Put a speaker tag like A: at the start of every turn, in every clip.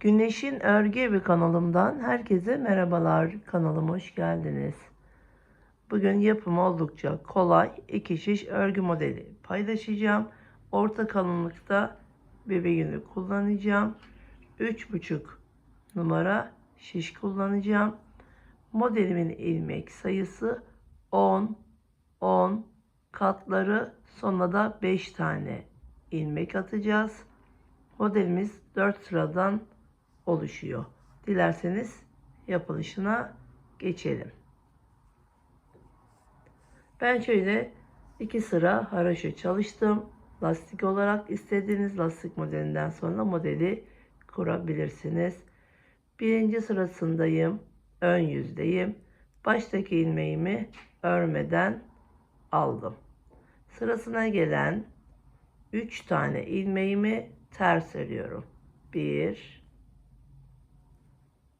A: Güneşin Örgü Evi kanalımdan herkese merhabalar. Kanalıma hoş geldiniz. Bugün yapımı oldukça kolay iki şiş örgü modeli paylaşacağım. Orta kalınlıkta bebe yünü kullanacağım. 3,5 numara şiş kullanacağım. Modelimin ilmek sayısı 10, 10 katları sonuna da 5 tane ilmek atacağız. Modelimiz 4 sıradan oluşuyor. Dilerseniz yapılışına geçelim. Ben şöyle iki sıra haraşo çalıştım. Lastik olarak istediğiniz lastik modelinden sonra modeli kurabilirsiniz. Birinci sırasındayım. Ön yüzdeyim. Baştaki ilmeğimi örmeden aldım. Sırasına gelen 3 tane ilmeğimi ters örüyorum. 1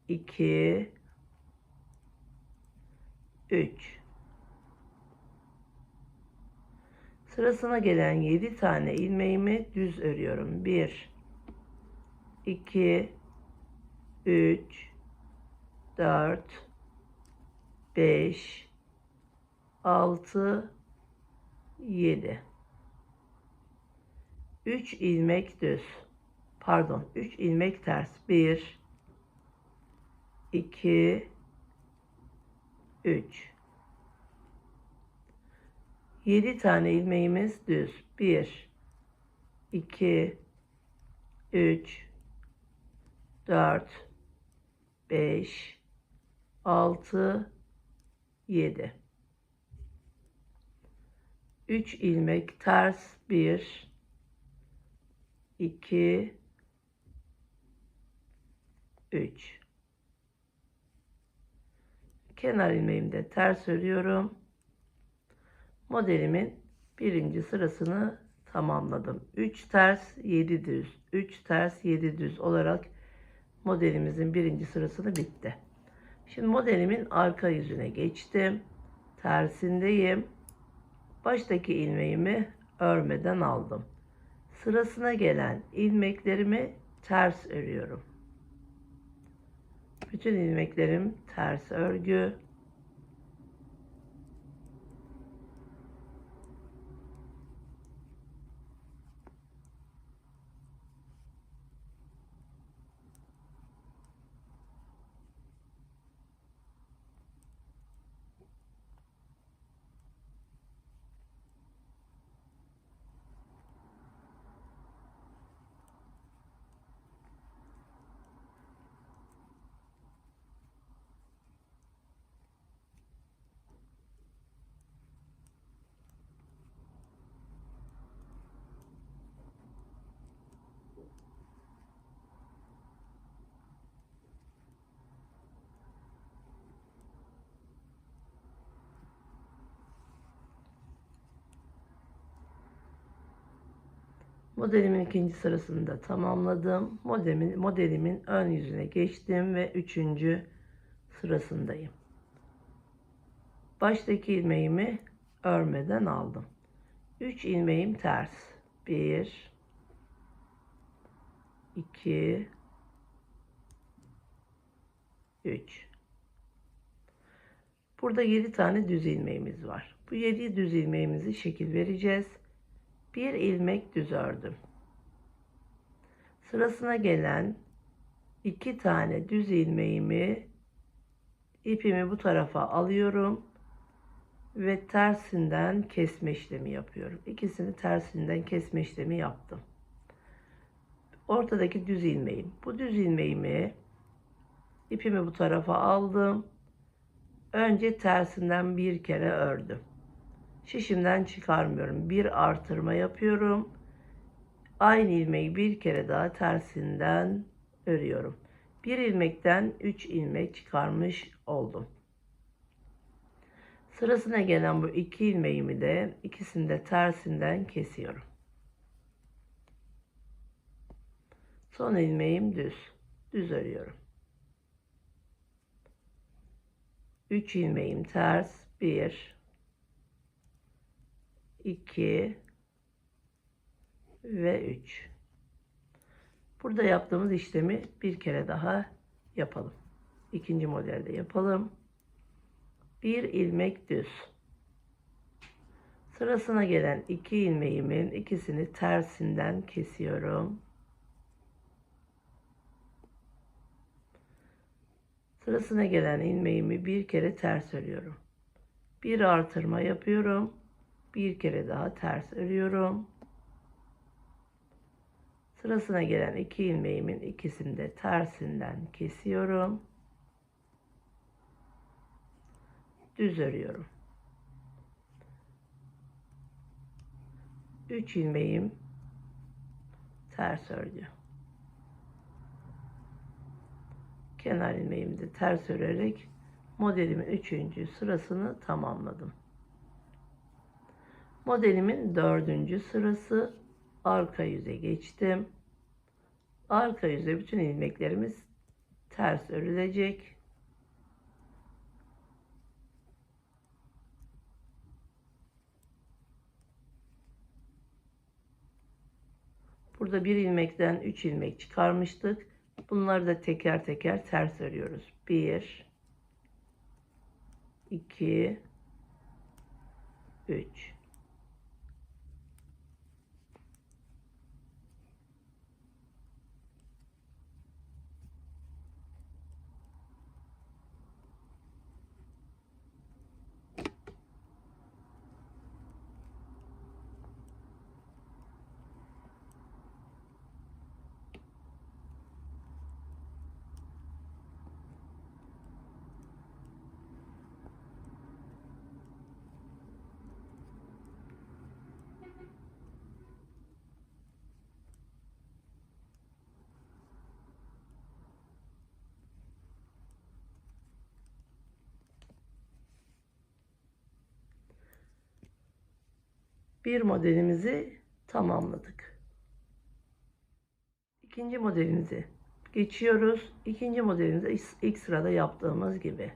A: 2 3 Sırasına gelen 7 tane ilmeğimi düz örüyorum. 1 2 3 4 5 6 7 3 ilmek düz. Pardon, 3 ilmek ters. 1 2 3 7 tane ilmeğimiz düz. 1 2 3 4 5 6 7 3 ilmek ters. 1 2 3 kenar ilmeğimi de ters örüyorum. Modelimin birinci sırasını tamamladım. 3 ters 7 düz 3 ters 7 düz olarak modelimizin birinci sırasını bitti. Şimdi modelimin arka yüzüne geçtim. Tersindeyim. Baştaki ilmeğimi örmeden aldım. Sırasına gelen ilmeklerimi ters örüyorum. Bütün ilmeklerim ters örgü. Modelimin ikinci sırasını da tamamladım. Modelimin, modelimin ön yüzüne geçtim ve üçüncü sırasındayım. Baştaki ilmeğimi örmeden aldım. 3 ilmeğim ters. 1 2 3 Burada 7 tane düz ilmeğimiz var. Bu 7 düz ilmeğimizi şekil vereceğiz bir ilmek düz ördüm. Sırasına gelen iki tane düz ilmeğimi ipimi bu tarafa alıyorum ve tersinden kesme işlemi yapıyorum. İkisini tersinden kesme işlemi yaptım. Ortadaki düz ilmeğim. Bu düz ilmeğimi ipimi bu tarafa aldım. Önce tersinden bir kere ördüm şişimden çıkarmıyorum. Bir artırma yapıyorum. Aynı ilmeği bir kere daha tersinden örüyorum. Bir ilmekten 3 ilmek çıkarmış oldum. Sırasına gelen bu iki ilmeğimi de ikisini de tersinden kesiyorum. Son ilmeğim düz. Düz örüyorum. 3 ilmeğim ters. 1 2 ve 3. Burada yaptığımız işlemi bir kere daha yapalım. İkinci modelde yapalım. Bir ilmek düz. Sırasına gelen iki ilmeğimin ikisini tersinden kesiyorum. Sırasına gelen ilmeğimi bir kere ters örüyorum. Bir artırma yapıyorum. Bir kere daha ters örüyorum. Sırasına gelen iki ilmeğimin ikisini de tersinden kesiyorum. Düz örüyorum. 3 ilmeğim ters ördü. Kenar ilmeğimi de ters örerek modelimin 3. sırasını tamamladım. Modelimin 4. sırası arka yüze geçtim. Arka yüze bütün ilmeklerimiz ters örülecek. Burada bir ilmekten 3 ilmek çıkarmıştık. Bunları da teker teker ters örüyoruz. 1 2 3 bir modelimizi tamamladık. İkinci modelimizi geçiyoruz. İkinci modelimizi ilk sırada yaptığımız gibi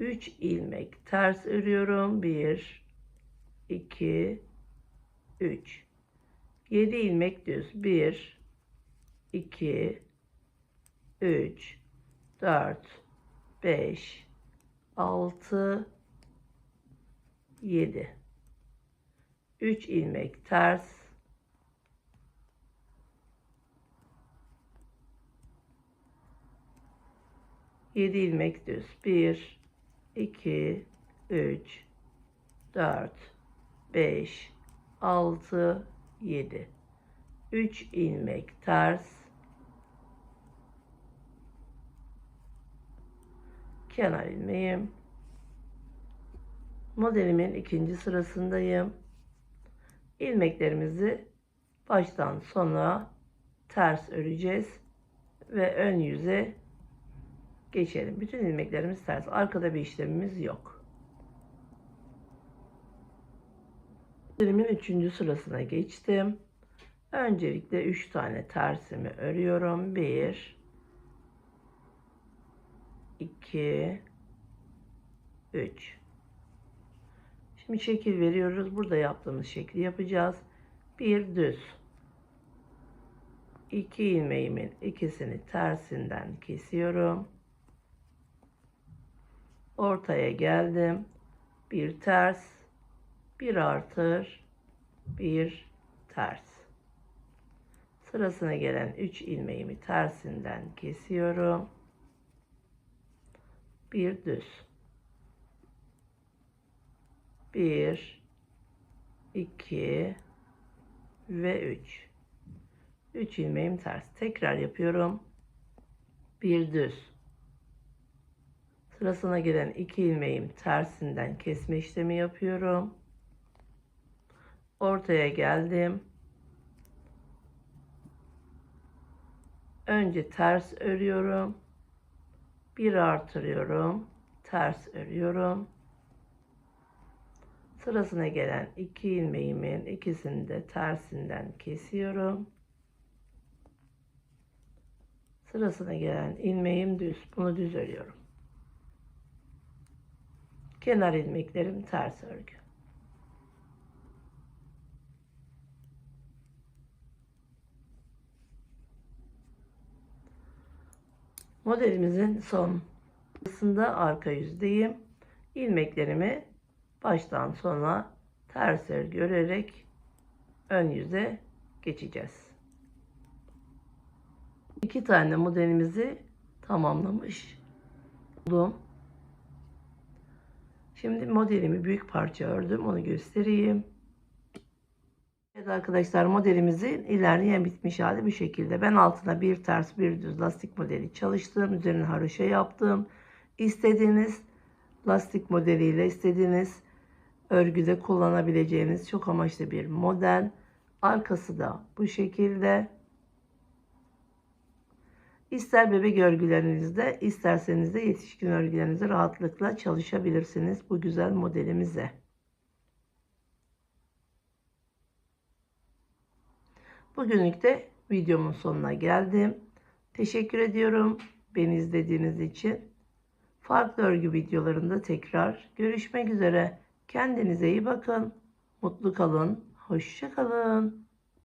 A: 3 ilmek ters örüyorum. 1 2 3 7 ilmek düz. 1 2 3 4 5 6 7 3 ilmek ters. Yedi ilmek düz. Bir iki üç dört beş altı yedi. Üç ilmek ters. Kenar ilmeğim. Modelimin ikinci sırasındayım ilmeklerimizi baştan sona ters öreceğiz ve ön yüze geçelim. Bütün ilmeklerimiz ters. Arkada bir işlemimiz yok. Modelimin üçüncü sırasına geçtim. Öncelikle üç tane tersimi örüyorum. Bir, iki, üç. Şimdi şekil veriyoruz. Burada yaptığımız şekli yapacağız. Bir düz. İki ilmeğimin ikisini tersinden kesiyorum. Ortaya geldim. Bir ters, bir artır, bir ters. Sırasına gelen 3 ilmeğimi tersinden kesiyorum. Bir düz. 1 2 ve 3 3 ilmeğim ters. Tekrar yapıyorum. Bir düz. Sırasına gelen 2 ilmeğim tersinden kesme işlemi yapıyorum. Ortaya geldim. Önce ters örüyorum. Bir artırıyorum. Ters örüyorum Sırasına gelen iki ilmeğimin ikisini de tersinden kesiyorum. Sırasına gelen ilmeğim düz. Bunu düz örüyorum. Kenar ilmeklerim ters örgü. Modelimizin son kısmında arka yüzdeyim. İlmeklerimi baştan sona ters örgü örerek ön yüze geçeceğiz. İki tane modelimizi tamamlamış oldum. Şimdi modelimi büyük parça ördüm. Onu göstereyim. Evet arkadaşlar modelimizin ilerleyen bitmiş hali bu şekilde. Ben altına bir ters bir düz lastik modeli çalıştım. Üzerine haroşa yaptım. İstediğiniz lastik modeliyle istediğiniz örgüde kullanabileceğiniz çok amaçlı bir model. Arkası da bu şekilde. İster bebek örgülerinizde, isterseniz de yetişkin örgülerinizde rahatlıkla çalışabilirsiniz bu güzel modelimize. Bugünlük de videomun sonuna geldim. Teşekkür ediyorum beni izlediğiniz için. Farklı örgü videolarında tekrar görüşmek üzere. Kendinize iyi bakın. Mutlu kalın. Hoşça kalın.